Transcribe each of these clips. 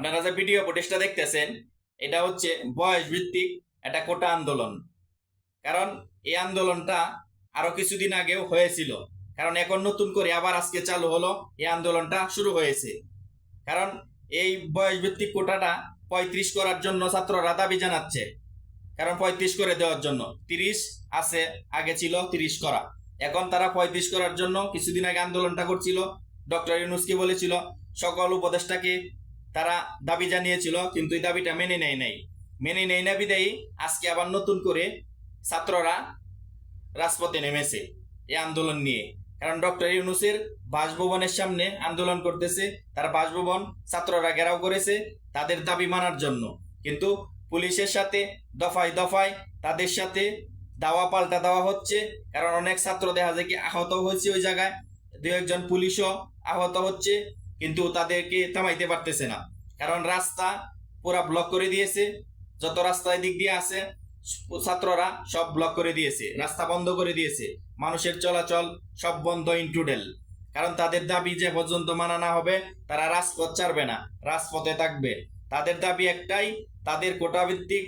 আপনারা যে ভিডিও ফুটেজটা দেখতেছেন, এটা হচ্ছে বয়স ভিত্তিক একটা কোটা আন্দোলন। কারণ এই আন্দোলনটা আরও কিছুদিন আগেও হয়েছিল। কারণ এখন নতুন করে আবার আজকে চালু হলো, এই আন্দোলনটা শুরু হয়েছে। কারণ এই বয়স ভিত্তিক কোটাটা পঁয়ত্রিশ করার জন্য ছাত্ররা দাবি জানাচ্ছে। কারণ পঁয়ত্রিশ করে দেওয়ার জন্য। তিরিশ আছে, আগে ছিল তিরিশ করা। এখন তারা পঁয়ত্রিশ করার জন্য কিছুদিন আগে আন্দোলনটা করছিল। ডক্টর ইউনুসকে বলেছিল, সকল উপদেষ্টাকে তারা দাবি জানিয়েছিল, কিন্তু এই দাবিটা মেনে নেয় নাই। মেনে নেয় না বিদায়ী, আজকে আবার নতুন করে ছাত্ররা রাজপথে নেমেছে এই আন্দোলন নিয়ে। কারণ ডক্টর ইউনুসের বাসভবনের সামনে আন্দোলন করতেছে, তার বাসভবন ছাত্ররা ঘেরাও করেছে তাদের দাবি মানার জন্য। কিন্তু পুলিশের সাথে দফায় দফায় তাদের সাথে দাওয়া পাল্টা দেওয়া হচ্ছে, কারণ অনেক ছাত্র দেখা যায় কি আহত হয়েছে ওই জায়গায়। দু একজন পুলিশও আহত হচ্ছে কিন্তু তাদেরকে থামাইতে পারতেছে না। কারণ রাস্তা পুরা ব্লক করে দিয়েছে। যত রাস্তায় দিক দিয়ে আছে, ছাত্ররা সব ব্লক করে দিয়েছে। রাস্তা বন্ধ করে দিয়েছে। মানুষের চলাচল সব বন্ধ ইনক্লুডেল কারণ তাদের দাবি যে পর্যন্ত মানা না হবে, তারা রাজপথ ছাড়বে না, রাজপথে থাকবে। তাদের দাবি একটাই, তাদের কোটাভিত্তিক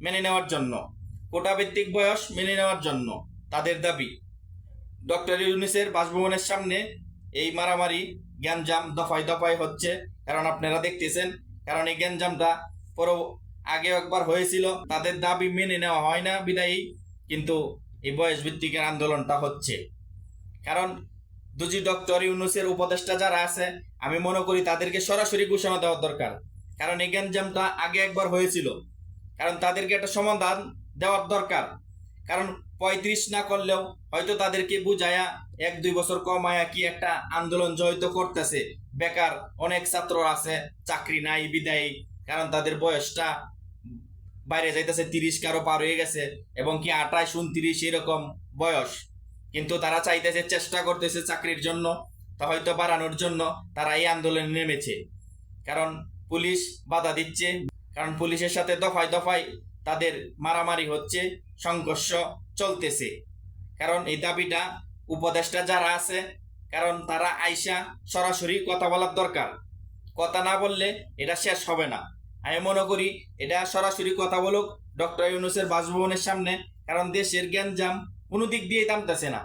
মেনে নেওয়ার জন্য। কোটাভিত্তিক বয়স মেনে নেওয়ার জন্য তাদের দাবি। ডক্টর ইউনিসের বাসভবনের সামনে এই মারামারি গ্যাঞ্জাম দফায় দফায় হচ্ছে। কারণ আপনারা দেখতেছেন, কারণ এই গ্যাঞ্জামটা পর আগে একবার হয়েছিল, তাদের দাবি মেনে নেওয়া হয় না বিদায়ী, কিন্তু এই বয়স ভিত্তিকের আন্দোলনটা হচ্ছে। কারণ দুজি ডক্টর ইউনুসের উপদেষ্টা যারা আছে, আমি মনে করি তাদেরকে সরাসরি ঘোষণা দেওয়ার দরকার। কারণ এই গ্যাঞ্জামটা আগে একবার হয়েছিল। কারণ তাদেরকে একটা সমাধান দেওয়ার দরকার। কারণ পঁয়ত্রিশ না করলেও হয়তো তাদেরকে বুঝায়া এক, দুই বছর কমায়া কি একটা আন্দোলন জয়িত করতেছে। বেকার অনেক ছাত্র আছে, চাকরি নাই, বিদায়ী, কারণ তাদের বয়সটা বাইরে যাইতেছে, তিরিশ কারও পার হয়ে গেছে এবং কি আঠাশ, উনত্রিশ এরকম বয়স। কিন্তু তারা চাইতেছে, চেষ্টা করতেছে চাকরির জন্য, তা হয়তো বাড়ানোর জন্য তারা এই আন্দোলনে নেমেছে। কারণ পুলিশ বাধা দিচ্ছে, কারণ পুলিশের সাথে দফায় দফায় তাদের মারামারি হচ্ছে, সংঘর্ষ চলতেছে। কারণ এই দাবিটা উপদেষ্টা যারা আছে, কারণ তারা আইসা সরাসরি কথা বলার দরকার। কথা না বললে এটা শেষ হবে না। আমি মনে করি এটা সরাসরি কথা বলুক, ডক্টর ইউনুসের বাসভবনের সামনে, কারণ দেশের জ্ঞানজাম কোনো দিক দিয়েই থামতেছে না।